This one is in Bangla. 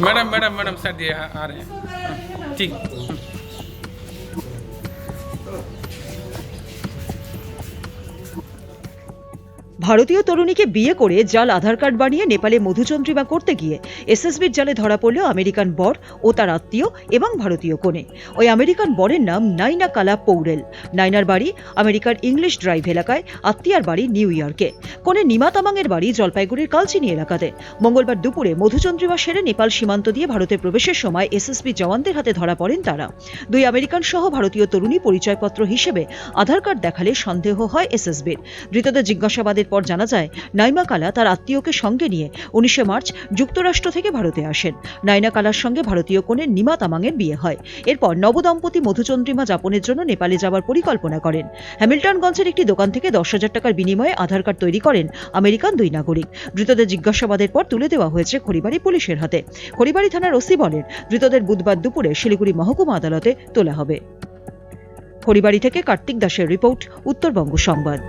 Madam madam madam sir ji आ रहे हाँ, ठीक। ভারতীয় তরুণীকে বিয়ে করে জাল আধার কার্ড বানিয়ে নেপালে মধুচন্দ্রিমা করতে গিয়ে এসএসবির জালে ধরা পড়ল আমেরিকান বর ও তার আত্মীয় এবং ভারতীয় কনে। ওই আমেরিকান বরের নাম নাইনা কালা পৌরেল। নাইনার বাড়ি আমেরিকার ইংলিশ ড্রাইভ এলাকায়, আত্মীয়ার বাড়ি নিউ ইয়র্কে। কনে নিমা তামাংয়ের বাড়ি জলপাইগুড়ির কালচিনি এলাকাতে। মঙ্গলবার দুপুরে মধুচন্দ্রিমা সেরে নেপাল সীমান্ত দিয়ে ভারতে প্রবেশের সময় এসএসবি জওয়ানদের হাতে ধরা পড়েন তারা। দুই আমেরিকান সহ ভারতীয় তরুণী পরিচয়পত্র হিসেবে আধার কার্ড দেখালে সন্দেহ হয় এসএসবির। ধৃতদের জিজ্ঞাসাবাদের পর জানা যায়, নাইমা কালা তার আত্মীয়কে সঙ্গে নিয়ে উনিশে মার্চ যুক্তরাষ্ট্র থেকে ভারতে আসেন। নাইনা কালার সঙ্গে ভারতীয় কনে নিমা তামাংয়ের বিয়ে হয়। এরপর নবদম্পতি মধুচন্দ্রিমা যাপনের জন্য নেপালে যাওয়ার পরিকল্পনা করেন। হ্যামিল্টনগঞ্জের একটি দোকান থেকে দশ হাজার টাকার বিনিময়ে আধার কার্ড তৈরি করেন আমেরিকান দুই নাগরিক। ধৃতদের জিজ্ঞাসাবাদের পর তুলে দেওয়া হয়েছে খড়িবাড়ি পুলিশের হাতে। খড়িবাড়ি থানার ওসি বলেন, ধৃতদের বুধবার দুপুরে শিলিগুড়ি মহকুমা আদালতে তোলা হবে। খড়িবাড়ি থেকে কার্তিক দাসের রিপোর্ট, উত্তরবঙ্গ সংবাদ।